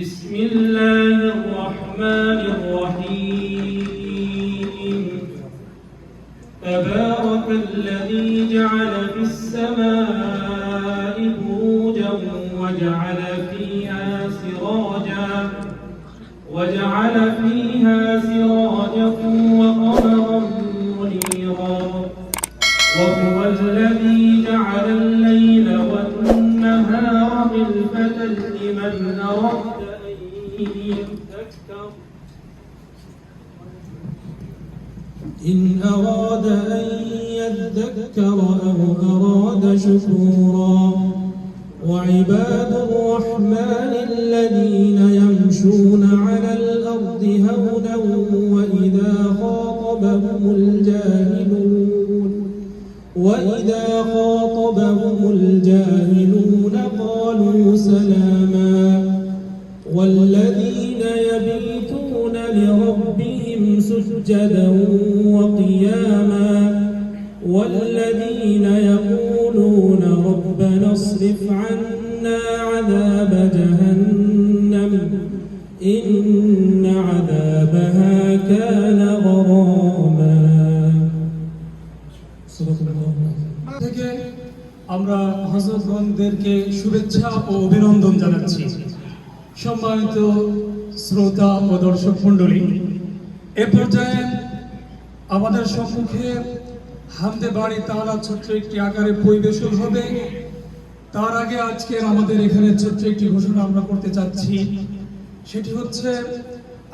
بسم الله الرحمن الرحيم. تبارك الذي جعل في السماء بروجا وجعل فيها سراجا وجعل فيها يذكر أو أراد شكورا. وعباد الرحمن الذين হজরতগণদেরকে শুভেচ্ছা ও অভিনন্দন জানাচ্ছি। সম্মানিত শ্রোতা ও দর্শক মণ্ডলী, এ পর্যায়ে আমাদের সম্মুখে হামদে বাড়ি তালা ছোট্ট একটি আকারে পরিবেশন হবে। তার আগে আজকের আমাদের এখানে ছোট্ট একটি ঘোষণা আমরা করতে চাচ্ছি। সেটি হচ্ছে,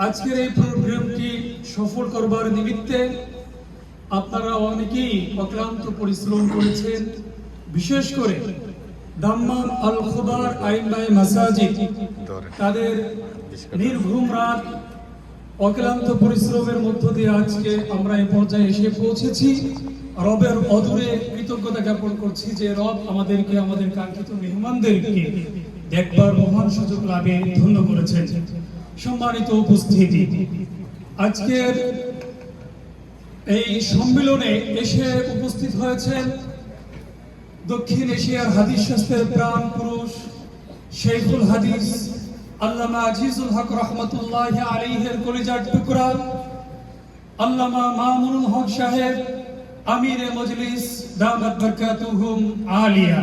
আজকের এই প্রোগ্রামটি সফল করবার নিমিত্তে আপনারা অনেকেই অক্লান্ত পরিশ্রম করেছেন। বিশেষ করে দাম্মাম আল খুদার আইনাই মাসাজিদ তাদের নির্ঘুম রাত অক্লান্ত পরিশ্রমের মধ্য দিয়ে আজকে আমরা এই পর্যায়ে এসে পৌঁছেছি। রবের অদূরে কৃতজ্ঞতা জ্ঞাপন করছি যে রব আমাদেরকে আমাদের কাঙ্ক্ষিত মেহমানদেরকে দেখবার মহান সুযোগ লাভে ধন্য করেছেন। সম্মানিত উপস্থিতি আজকের এই সম্মেলনে এসে উপস্থিত হয়েছেন দক্ষিণ এশিয়ার হাদিস শাস্ত্রের প্রাণ পুরুষ শেখুল হাদিস, আল্লামা আজিজুল হক রহমতুল্লাহ আলীহের কলিজার টুকরা, আল্লামা মামুনুল হক সাহেব, আমিরে মজলিস দামাত বরকাতুহুম আলিয়া।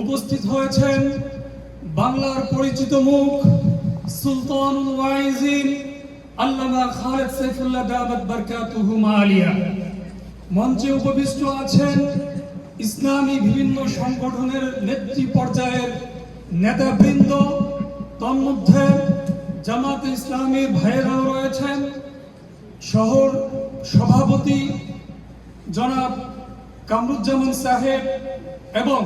উপস্থিত হয়েছেন বাংলার পরিচিত মুখ সুলতানুল ওয়াইজিন, আল্লামা খালেদ সাইফুল্লাহ দামাত বরকাতুহুম আলিয়া। মঞ্চে উপবিষ্ট আছেন ইসলামী বিভিন্ন সংগঠনের নেত্রী পর্যায়ের নেতাবৃন্দ তন্মধ্যে জামাত ইসলামীর ভাইয়েরাও রয়েছেন। শহর সভাপতি জনাব কামরুজ্জামান সাহেব এবং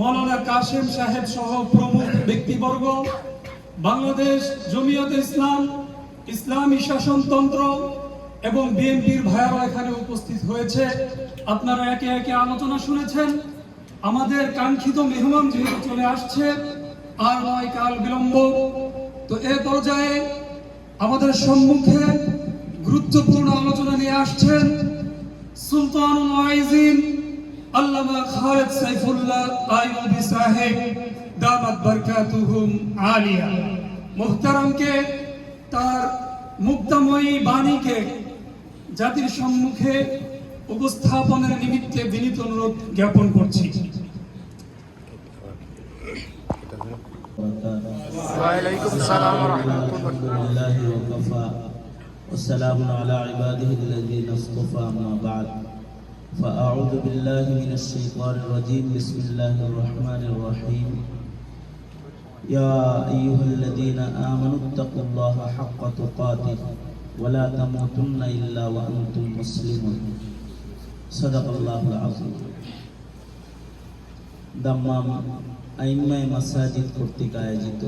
মৌলানা কাশেম সাহেব সহ প্রমুখ ব্যক্তিবর্গ, বাংলাদেশ জমিয়ত ইসলাম, ইসলামী শাসনতন্ত্র এবং বিএনপির ভাইয়ারা এখানে উপস্থিত হয়েছে। আপনারা একে একে আলোচনা শুনেছেন। আমাদের কাঙ্ক্ষিত মেহমান যেহেতু চলে আসছে, আর নয় কাল বিলম্ব। তো এ পর্যায়ে আমাদের সম্মুখে গুরুত্বপূর্ণ আলোচনা নিয়ে আসছেন সুলতানুল ওয়াইজিন আল্লামা খালেদ সাইফুল্লাহ আইয়ুবি সাহেব, দামাত বরকাতুহুম আলিয়া। মুহতারামকে, তার মুক্তাময়ী বাণীকে জাতির সম্মুখে উপস্থাপনের নিমিত্তে বিনীত অনুরোধ জ্ঞাপন করছি وعليكم السلام ورحمة الله الحمد لله وكفى والسلام على عباده الذين اصطفى ما بعد فأعوذ بالله من الشيطان الرجيم بسم الله الرحمن الرحيم يا أيها الذين آمنوا اتقوا الله حق تقاته ولا تموتن إلا وأنتم مسلمون صدق الله العظيم দাম্মাম আইম্মায় মাসাজিদ কর্তৃক আয়োজিত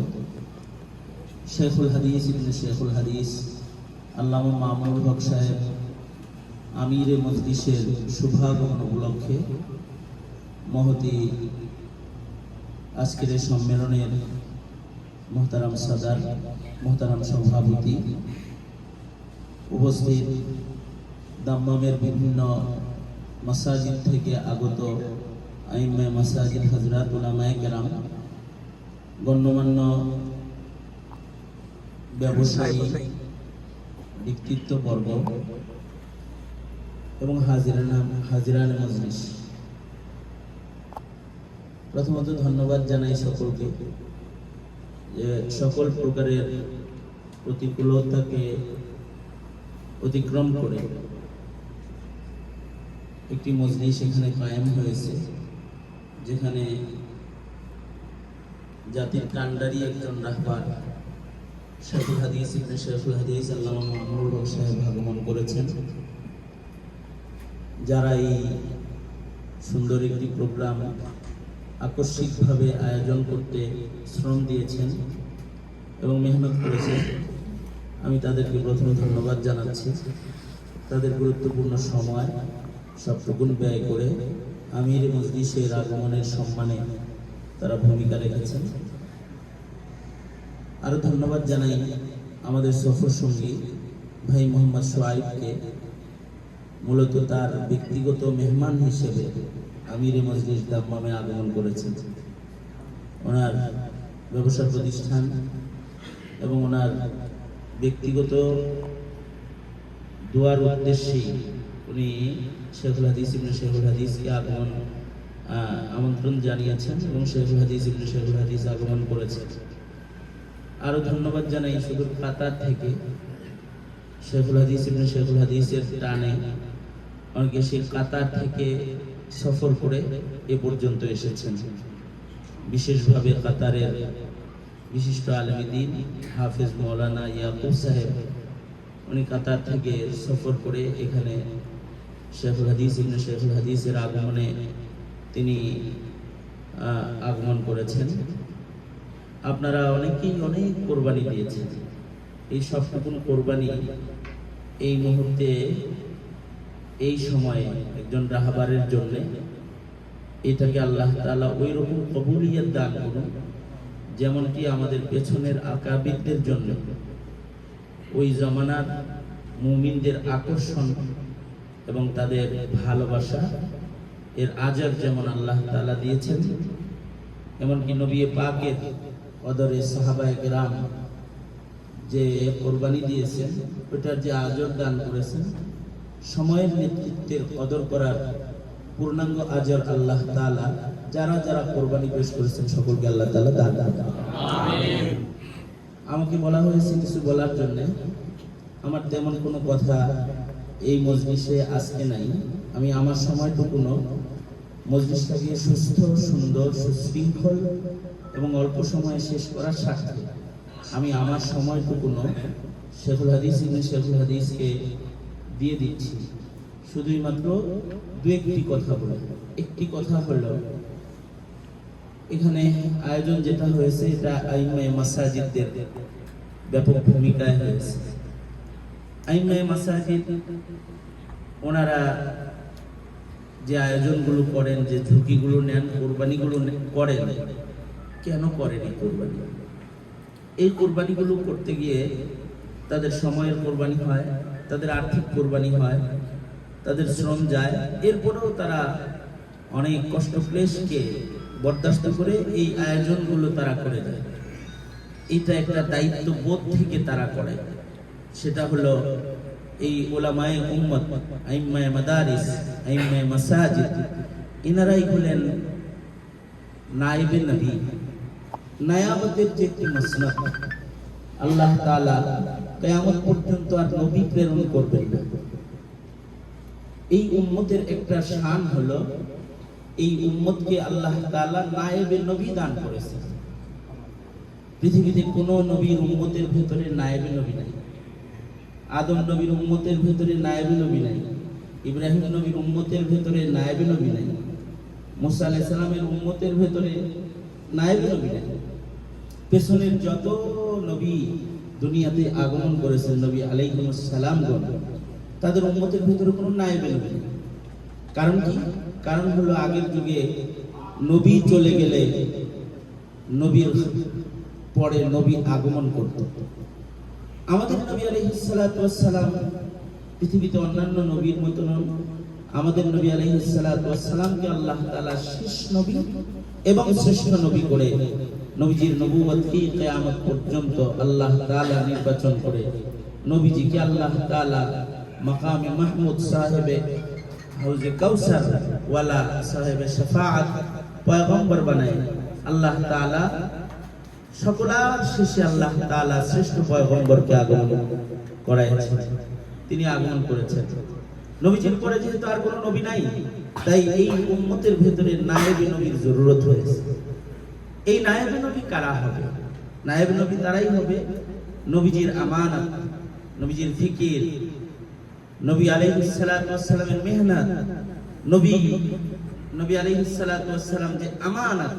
শেখুল হাদিস ইবনে শেখুল হাদিস আল্লামা মামুনুল হক সাহেব আমিরে মজলিসের শুভাগমন উপলক্ষে মহতি আজকের এই সম্মেলনের মোহতারাম সাদার মোহতারাম সভাপতি উপস্থিত দাম্মামের বিভিন্ন মাসাজিদ থেকে আগত আইম্মে মাসাজিদ হজরত উলামায়ে কেরাম, গণ্যমান্য ব্যবসায়ী ব্যক্তিত্ব বর্গ এবং হাজিরানা হাজিরান মজলিস। প্রথমত ধন্যবাদ জানাই সকলকে যে সকল প্রকারের প্রতিকূলতাকে অতিক্রম করে। একটি মজলিস সেখানে কায়েম হয়েছে, যেখানে জাতির কান্ডারি একজন রাহবার শেখুল হাদিস ইবনে শেখুল হাদিস আল্লামা হক সাহেব আগমন করেছেন। যারা এই সুন্দর একটি প্রোগ্রাম আকস্মিকভাবে আয়োজন করতে শ্রম দিয়েছেন এবং মেহনত করেছেন আমি তাদেরকে প্রথমে ধন্যবাদ জানাচ্ছি। তাদের গুরুত্বপূর্ণ সময় সবটুকুন ব্যয় করে আমির মজলিসের আগমনের সম্মানে তারা ভূমিকা রেখেছেন। আরও ধন্যবাদ জানাই আমাদের সফর সঙ্গী ভাই মোহাম্মদ সোয়াইবকে মূলত তার ব্যক্তিগত মেহমান হিসেবে আমির মজলিস দাম্মামে আগমন করেছেন। ওনার ব্যবসা প্রতিষ্ঠান এবং ওনার ব্যক্তিগত দোয়ার উদ্দেশ্যেই উনি শেখুল হাদিস ইবনে শেখুল হাদিসকে আগমন আমন্ত্রণ জানিয়েছেন এবং শেখুল হাদিস ইবনে শেখুল হাদিস আগমন করেছেন। আরও ধন্যবাদ জানাই শুধু কাতার থেকে শেখুল হাদিস ইবনে শেখুল হাদিসের টানে। অনেকে সেই কাতার থেকে সফর করে এ পর্যন্ত এসেছেন। বিশেষভাবে কাতারের বিশিষ্ট আলমীদিন হাফিজ মৌলানা ইয়াকুব সাহেব, উনি কাতার থেকে সফর করে এখানে শেখুল হাদিস ইবনে শেখুল হাদিসের আগমনে তিনি আগমন করেছেন। আপনারা অনেকেই অনেক কোরবানি দিয়েছেন। এই সবটুকুন কোরবানি এই মুহূর্তে, এই সময়ে একজন রাহাবারের জন্য এটাকে আল্লাহ তাআলা ওই রকম কবুলিয়ত দান করুন। যেমনটি আমাদের পেছনের আকাবিদদের জন্য। ওই জমানার মুমিনদের আকর্ষণ এবং তাদের ভালোবাসা, এর আজার যেমন আল্লাহ তালা দিয়েছেন, এমনকি নবী পাকের অদরে সাহাবায়ে কেরাম যে কোরবানি দিয়েছেন, ওটার যে আজর দান করেছেন, সময়ের নেতৃত্বের কদর করার পূর্ণাঙ্গ আজর আল্লাহ তাআলা যারা যারা কোরবানি পেশ করেছেন সকলকে আল্লাহ তালা দান দান আমাকে বলা হয়েছে কিছু বলার জন্য আমার তেমন কোনো কথা এই মজলিসে আজকে নাই। আমি আমার সময়টুকুনো মজলিসটাকে সুস্থ সুন্দর সুশৃঙ্খল এবং অল্প সময়ে শেষ করার স্বার্থে আমি আমার সময়টুকুনো শেখুল হাদিস ইবনে শেখুল হাদিসকে দিয়ে দিচ্ছি। শুধুই মাত্র দু একটি কথা বলে। একটি কথা হলো, এখানে আয়োজন যেটা হয়েছে, এটা আইমায়ে মাসাজিদদের ব্যাপক ভূমিকায় হয়েছে। আইমায়ে মাসাজিদ, ওনারা যে আয়োজনগুলো করেন, যে ঝুঁকিগুলো নেন, কোরবানিগুলো করেন, কেন করেন এই কোরবানি? এই কোরবানিগুলো করতে গিয়ে তাদের সময়ের কোরবানি হয়, তাদের আর্থিক কোরবানি হয় তাদের শ্রম যায়। এরপরেও তারা অনেক কষ্ট ক্লেশকে বরদাস্ত করে এই আয়োজনগুলো তারা করে যায় এটা একটা দায়িত্ব বোধ থেকে তারা করে। সেটা হলো এই ওলামায়ে উম্মত, আইম্মায়ে মাদারিস, আইম্মায়ে মাসাজিদ। ইনারাই হলেন নাইবে নবী। নায়াবতের যে একটি মসনদ, আল্লাহ তালা কিয়ামত পর্যন্ত আর নবী প্রেরণ করবেন না। এই উম্মতের একটা শান হলো, এই উম্মতকে আল্লাহ তাআলা নায়েবে নবী দান করেছে। পৃথিবীতে কোনো নবীর উম্মতের ভেতরে নায়েবে নবী নাই। আদম নবীর উম্মতের ভেতরে নায়েবে নবী নাই। ইব্রাহিম নবীর উম্মতের ভেতরে নায়েবে নবী নাই। মুসা আলাইহিস সালামের উম্মতের ভেতরে নায়েবে নবী নাই। পেছনের যত নবী দুনিয়াতে আগমন করেছেন নবী আলাইহিস সালামগণ তাদের উম্মতের ভিতরে কোনো নেই কারণ কি? কারণ হলো আগের যুগে নবী চলে গেলে নবীর পরে নবী আগমন করত। আমাদের নবী ওয়াস পৃথিবীতে অন্যান্য নবীর মতো নন। আমাদের নবী সালামকে আল্লাহ তাআলা শেষ নবী এবং শ্রেষ্ঠ নবী করে নবীজির নবুয়তকে কিয়ামত পর্যন্ত আল্লাহ তাআলা নির্বাচন করে। নবীজিকে আল্লাহ তাআলা মাকামে মাহমুদ সাহেবে হাউজে কাউসার ওয়ালা সাহেবে শাফাআত পয়গম্বর বানায় আল্লাহ তাআলা সকলার শেষে আল্লাহ তাআলা শ্রেষ্ঠ পয়গম্বরকে আগমন করাইছেন তিনি আগমন করেছেন নবীজির পরে যেহেতু আর কোনো নবী নাই তাই এই উম্মতের ভেতরে নায়েবে নবীর জরুরত হয়েছে। এই নায়েবে নবী কারা হবে? নায়েবে নবী তারাই হবে নবীজির আমানত, নবীজির ফিকির নবী আলাইহিস সালাতু মেহনত, নবী নবী আলাইহিস সালাতু ওয়াস সালাম যে আমানত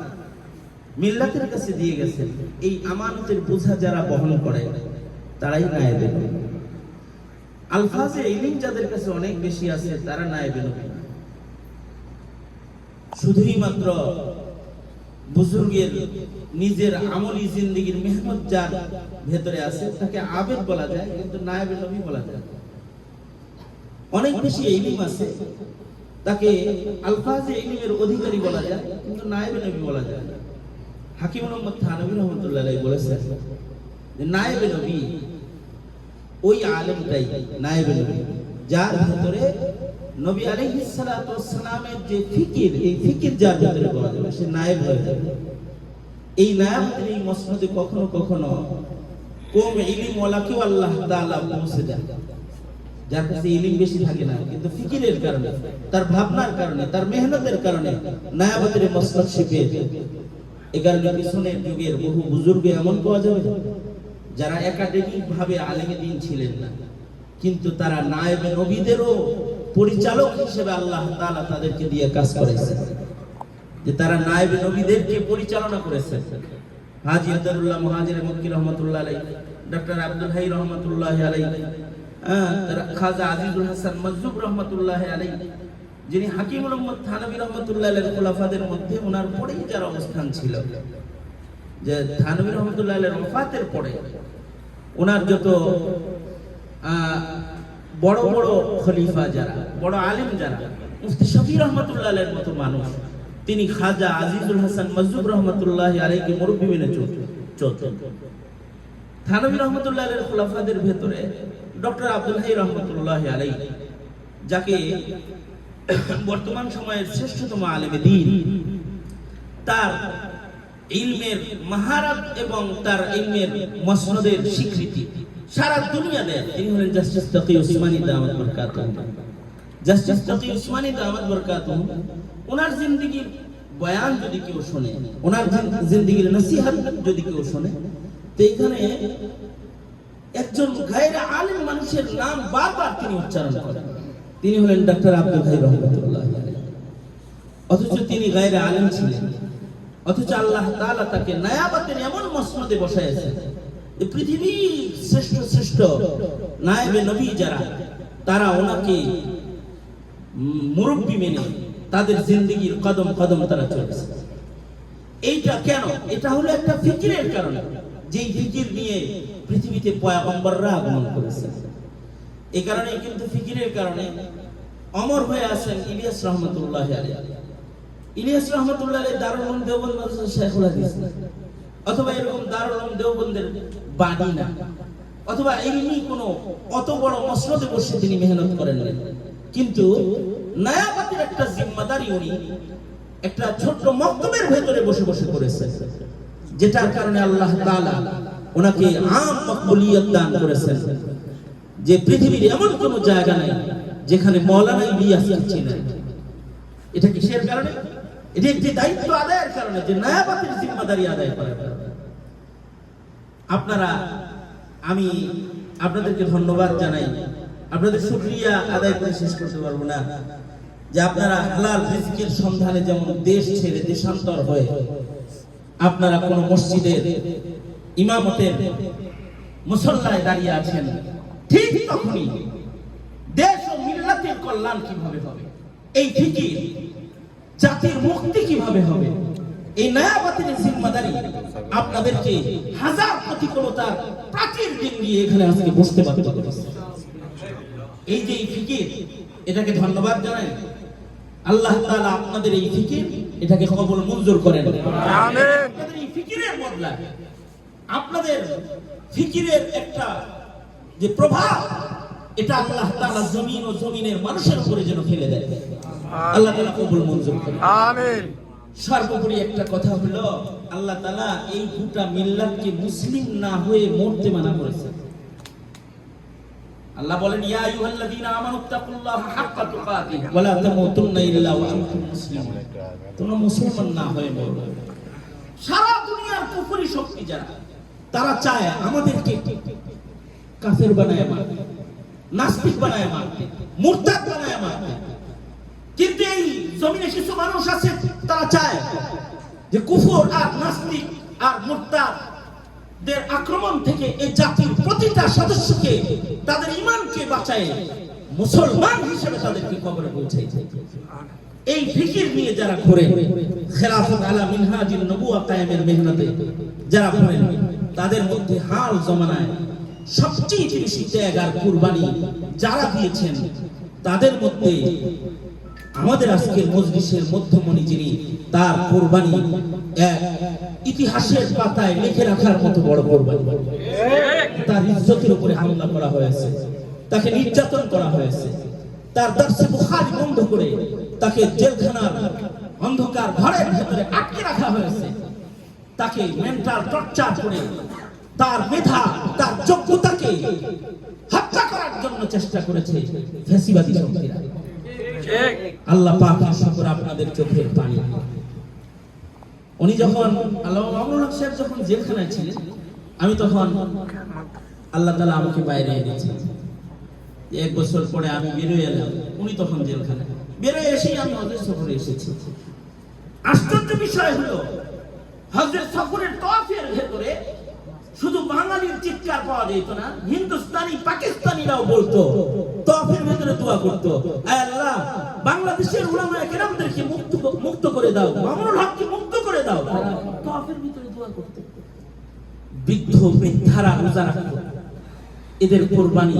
মিল্লাতের কাছে দিয়ে গেছেন, এই আমানতের বোঝা যারা বহন করে, তারাই নায়েবে নবী আলফাজে ইলিম যাদের কাছে অনেক বেশি আছে, তারা নায়েবে নবী না। শুধুই মাত্র বুজুর্গের নিজের আমলি জিন্দিগির মেহনত যার ভেতরে আছে, তাকে আবেদ বলা যায়, কিন্তু নায়েবে নবী বলা যায়। অনেক বেশি ইলিম আছে। তাকে আলফাজে ইলিমের অধিকারী বলা যায়, কিন্তু নায়েবে নবী বলা যায় না। হাকিম মোহাম্মদ থানবী রহমতুল্লাহ বলেছেন যে নায়েবে নবী ওই আলেমটাই নায়েবে নবী। যার ভেতরে নবী আলাইহিস সালামের যে ফিকির, এই ফিকির যার ভেতরে পাওয়া যাবে সে নায়েব হয়ে যাবে এই নায়াবতের এই মসনদে কখনো কখনো কম ইলিম ওয়ালাকেও আল্লাহ তাআলা পৌঁছে দেয় যার কাছে ইলিম বেশি থাকে না, কিন্তু ফিকিরের কারণে, তার ভাবনার কারণে, তার মেহনতের কারণে পেয়ে এ কারণে পিছনের যুগের বহু বুজুর্গ এমন পাওয়া যাবে যারা একাডেমিক ভাবে আলেমে দিন ছিলেন না, কিন্তু তারা নায়েবে নবীদেরও পরিচালক হিসেবে আল্লাহ তাআলা তাদেরকে দিয়ে কাজ করেছে যে তারা নায়েবে নবীদেরকে পরিচালনা করেছে হাজি আদারুল্লাহ মুহাজির মক্কি রহমতুল্লাহ আলাই ডক্টর আব্দুল হাই রহমতুল্লাহ আলাই হ্যাঁ, খাজা আজিজুল হাসান মজুব রহমতুল্লাহ আলাই যিনি হাকিমুল উম্মত থানবী রহমতুল্লাহ আলাইহির খোলাফাদের মধ্যে ওনার পরেই যার অবস্থান ছিল। যে থানবী রহমতুল্লাহ আলাইহির ওফাতের পরে ওনার যত বড় বড় খলিফা যারা বড় আলিম যারা মুফতি শফি রহমতুল্লাহ আলাইহির মতো মানুষ তিনি খাজা আজিজুল হাসান মজুব রহমতুল্লাহ আলাইকে মুরব্বী মেনে চলতেন। থানবী রহমতুল্লাহ আলাইহির খোলাফাদের ভেতরে ডক্টর আব্দুল হাই রহমতুল্লাহ আলাই যাকে বর্তমান সময়ের শ্রেষ্ঠতম আলেমে দিন, তার ইলমের মাহারাত এবং তার ইলমের মসনদের স্বীকৃতি। সারা দুনিয়া তিনি হলেন জাস্টিস তকি উসমানী দামাত বরকাতুহ। জাস্টিস তকি উসমানী দামাত বরকাতুহ, ওনার জিন্দেগির বয়ান যদি কেউ শোনে, ওনার জিন্দেগির নসিহত যদি কেউ শোনে, তো এখানে একজন গায়রে আলেম মানুষের নাম বারবার তিনি উচ্চারণ করেন। তিনি হলেন ডক্টর আব্দুল হাই রহমতুল্লাহ অথচ তিনি গায়রে আলেম ছিলেন। অথচ আল্লাহ তাআলা তাকে নায়াবাতের এমন মসনদে বসাইছেন যে পৃথিবীর শ্রেষ্ঠ শ্রেষ্ঠ নায়েবে নবী যারা, তারা ওনাকে মুরব্বী মেনে তাদের জিন্দেগির কদম কদম তারা চলেছে। এইটা কেন? এটা হলো একটা ফিকিরের কারণে। যেই ফিকির নিয়ে পৃথিবীতে পয়াগম্বররা আগমন করেছে। এই কারণে কিন্তু ফিকিরের কারণে অমর হয়ে আছেন ইলিয়াস রহমতুল্লাহ ইলিয়াস রহমতুল্লাহ দারুল দেওবন্দ শেখুল হাদিস। অথবা এরকম দারুল দেওবন্দের বাণী না। অথবা এমনি কোনো অত বড় মসনদে বসে তিনি মেহনত করেন না কিন্তু নায়াবাতের একটা জিম্মাদারি উনি একটা ছোট্ট মক্তবের ভেতরে বসে বসে করেছেন। যেটার কারণে আল্লাহ তাআলা ওনাকে আম মকবুলিয়ত দান করেছেন। যে পৃথিবীর এমন কোনো জায়গা নাই যেখানে মৌলানা ইলিয়াস ছিলেন এটা কিসের কারণে? এটি একটি দায়িত্ব আদায়ের কারণে যে নায়াবাতের জিম্মাদারি আদায় করার আপনারা, আমি আপনাদেরকে ধন্যবাদ জানাই। আপনাদের শুকরিয়া আদায় করে শেষ করতে পারব না। যে আপনারা হালাল রিজিকের সন্ধানে যেমন দেশ ছেড়ে দেশান্তর হয়ে আপনারা কোন মসজিদের ইমামতের মুসল্লায় দাঁড়িয়ে আছেন, ঠিক তখনই দেশ ও মিল্লাতের কল্যাণ কীভাবে হবে এই ফিকির জাতির মুক্তি কীভাবে হবে এই নয়াবাতের জিম্মাদারি আপনাদেরকে হাজার প্রতিকূলতার প্রাচীর দিন দিয়ে এখানে আজকে বসতে পারতে। এই যে এই ফিকির, এটাকে ধন্যবাদ জানাই আল্লাহ তাআলা আপনাদের এই ফিকির, এটাকে কবুল মঞ্জুর করেন আমিন। ফিকিরের বদলায় আপনাদের ফিকিরের একটা যে প্রভাব এটা আল্লাহ তাআলা জমিন ও জমিনের মানুষের উপরে যেন ফেলে দেয়। আল্লাহ তাআলা কবুল মঞ্জুর করে আমিন। সর্বোপরি একটা কথা হলো আল্লাহ তাআলা এই গোটা মিল্লাতকে মুসলিম না হয়ে মরতে মানা করেছে আল্লাহ বলেন ইয়া আইয়ুহাল্লাযীনা আমানু তাকুল্লাহা হাক্কা তুকাতিহ ওয়া লা তামুতুন্না ইল্লা ওয়া আনতুম মুসলিমুন। তোমরা মুসলমান না হয়ে মরো সারা দুনিয়ার কুফরি শক্তি যারা, তারা চায় আমাদেরকে কাফের বানায় মারতে নাস্তিক বানায় মারতে মুরতাদ বানায় মারতে কিন্তু এই জমিনে কিছু মানুষ আছে, তারা চায় যে কুফর আর নাস্তিক আর মুরতাদ দের আক্রমণ থেকে এই জাতির প্রতিটা সদস্যকে, তাদের ইমানকে বাঁচায়, মুসলমান হিসেবে তাদেরকে কবরে পৌঁছাইছে এই ফিকির নিয়ে যারা ঘুরে খেলাফত আলা মিনহাজিন নবুয়া কায়েমের মেহনতে যারা ঘুরে তাদের মধ্যে হাল জমানায় সবচেয়ে বেশি ত্যাগ আর কুরবানি যারা দিয়েছেন, তাদের মধ্যে আমাদের আজকের মজলিসের মধ্যমণি যিনি, তার কোরবানি এক ইতিহাসের পাতায় লিখে রাখার মতো বড় কোরবানি। তার ইজ্জতের উপরে হামলা করা হয়েছে, তাকে নির্যাতন করা হয়েছে। তার দর্শে বুখারি বন্ধ করে তাকে জেলখানার অন্ধকার ঘরের ভেতরে আটকে রাখা হয়েছে। তাকে মেন্টাল টর্চার করে তার মেধা, তার যোগ্যতাকে হত্যা করার জন্য চেষ্টা করেছে ফ্যাসিবাদী শক্তিরা আল্লাহ পাক শুকর আপনাদের চোখের পানি। উনি যখন আল্লাহ মামুনুল হক সাহেব যখন জেলখানায় ছিলেন, আমি তখন আল্লাহ তালা আমাকে বাইরে এনেছে এক বছর পরে আমি বেরোয় এলাম, উনি তখন জেলখানায়। বেরোয় এসেই আমি ওদের সফরে এসেছি। আশ্চর্য বিষয় হলো, হজরত সফরের ভেতরে শুধু বাঙালির চিৎকার পাওয়া যেত না, হিন্দুস্তানি, পাকিস্তানিরাও বলতো তফের ভেতরে দোয়া করতো। আল্লাহ, বাংলাদেশের কেরামদেরকে মুক্ত মুক্ত করে দাও, মামুনুল হককে মুক্ত করে দাও। তফের ভিতরে দোয়া করতো। বৃদ্ধ রোজা রাখতো। এদের কোরবানি।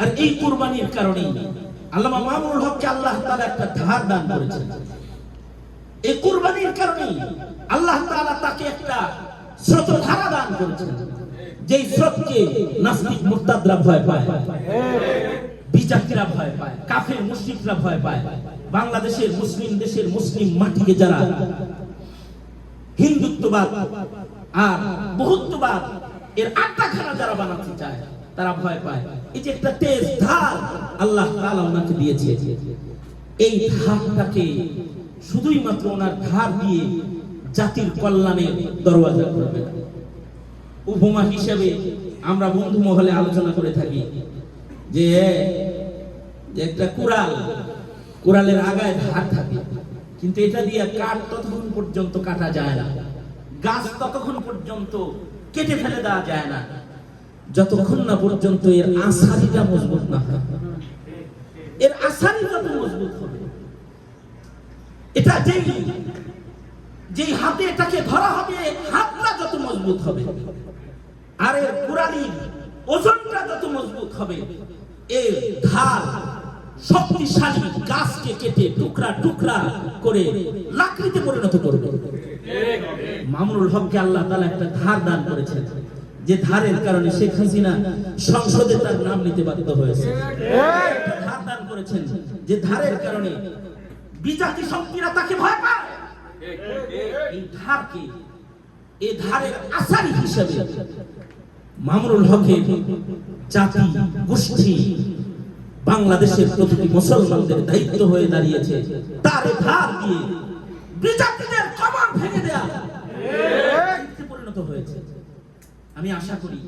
আর এই কোরবানির কারণে আল্লামা মামুনুল হককে আল্লাহ তাআলা একটা ধার দান করেছেন। এই কুরবানির কারণে আল্লাহ তাআলা তাকে একটা স্রোত ধারা দান করেছেন, যেই স্রোতকে নাস্তিক মুরতাদরা ভয় পায় বিজাতিরা ভয় পায়, কাফের মুশরিকরা ভয় পায়, বাংলাদেশের মুসলিম দেশের মুসলিম মাটিকে যারা হিন্দুত্ববাদ আর বহুত্ববাদ এর আড্ডাখানা যারা বানাতে চায়, তারা ভয় পায়। এই যে একটা তেজ ধার আল্লাহ তাআলা ওনাকে দিয়েছে। এই ধারটাকে শুধুই মাত্র ওনার ধার দিয়ে জাতির কল্যাণের দরওয়াজা করবে উপমা হিসেবে আমরা বন্ধু মহলে আলোচনা করে থাকি যে একটা কুড়াল, কুড়ালের আগায় ধার থাকে। কিন্তু এটা দিয়ে কাঠ ততক্ষণ পর্যন্ত কাটা যায় না। গাছ ততক্ষণ পর্যন্ত কেটে ফেলে দেওয়া যায় না। যতক্ষণ না পর্যন্ত এর আসারিটা মজবুত না হয়। এর আসারি যত মজবুত হবে। এটা যেই যেই হাতে এটাকে ধরা হবে হাতটা যত মজবুত হবে আর এর কুরানির ওজনটা যত মজবুত হবে এর ধার শক্তিশালী গাছকে কেটে টুকরা টুকরা করে লাকড়িতে পরিণত করবে। মামুনুল হককে আল্লাহ তাআলা একটা ধার দান করেছেন। যে ধারের কারণে শেখ হাসিনা সংসদে তার নাম নিতে বাধ্য হয়েছে। ধার দান করেছেন যে ধারের কারণে বিজাতি শক্তিরা তাকে ভয় পায়। এই ধারকে এই ধারের আসারি হিসেবে মামুনুল হকের জাতি গোষ্ঠী বাংলাদেশের প্রতিটি মুসলমানদের দায়িত্ব হয়ে দাঁড়িয়েছে। তার ধার দিয়ে বিজাতিদের কমান ভেঙে দেয়া পরিণত হয়েছে। আমি আশা করি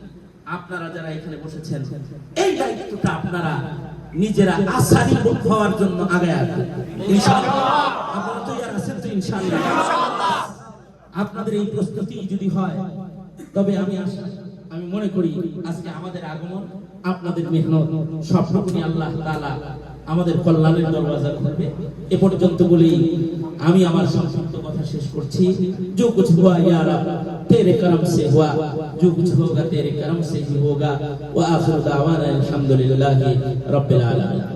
আপনারা যারা এখানে বসেছেন, এই দায়িত্বটা আপনারা নিজেরা আসারি মুখ হওয়ার জন্য আগে আপনারা তো আছেন তো ইনশাআল্লাহ। আপনাদের এই প্রস্তুতি যদি হয়, তবে আমি আশা, আমি মনে করি আজকে আমাদের আগমন, আপনাদের মেহনত, সবটুকুনি আল্লাহ তাআলা আমাদের কল্যাণের দরওয়াজা খুলবে এ পর্যন্ত বলেই আমি আমার সংক্ষিপ্ত কথা শেষ করছি। যে কিছু ইয়া রাব্বানা। तेरे करम से हुआ जो कुछ होगा तेरे करम से ही होगा व आखिर दावाना अल्हम्दुलिल्लाहि रब्बिल आलमीन